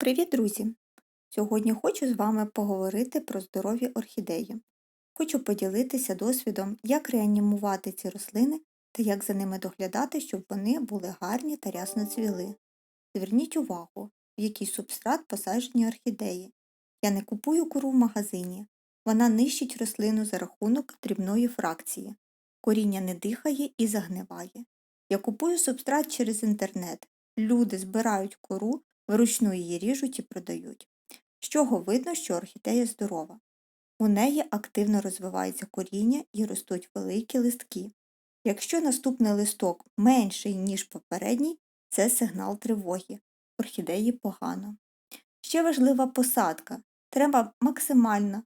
Привіт, друзі! Сьогодні хочу з вами поговорити про здорові орхідеї. Хочу поділитися досвідом, як реанімувати ці рослини та як за ними доглядати, щоб вони були гарні та рясно цвіли. Зверніть увагу, в який субстрат посаджені орхідеї. Я не купую кору в магазині. Вона нищить рослину за рахунок дрібної фракції. Коріння не дихає і загниває. Я купую субстрат через інтернет. Люди збирають кору, вручну її ріжуть і продають. З чого видно, що орхідея здорова. У неї активно розвивається коріння і ростуть великі листки. Якщо наступний листок менший, ніж попередній, це сигнал тривоги. Орхідеї погано. Ще важлива посадка. Треба максимально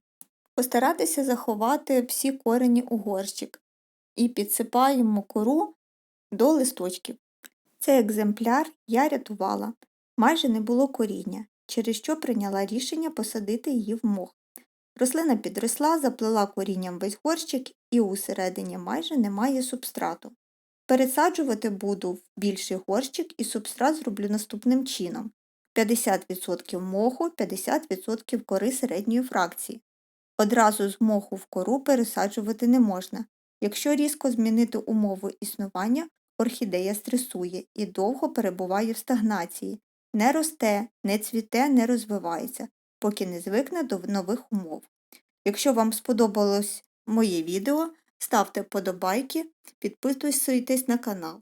постаратися заховати всі корені у горщик і підсипаємо кору до листочків. Цей екземпляр я рятувала. Майже не було коріння, через що прийняла рішення посадити її в мох. Рослина підросла, заплела корінням весь горщик і усередині майже немає субстрату. Пересаджувати буду в більший горщик і субстрат зроблю наступним чином: 50% моху, 50% кори середньої фракції. Одразу з моху в кору пересаджувати не можна. Якщо різко змінити умови існування, орхідея стресує і довго перебуває в стагнації, не росте, не цвіте, не розвивається, поки не звикне до нових умов. Якщо вам сподобалось моє відео, ставте вподобайки, підписуйтесь на канал.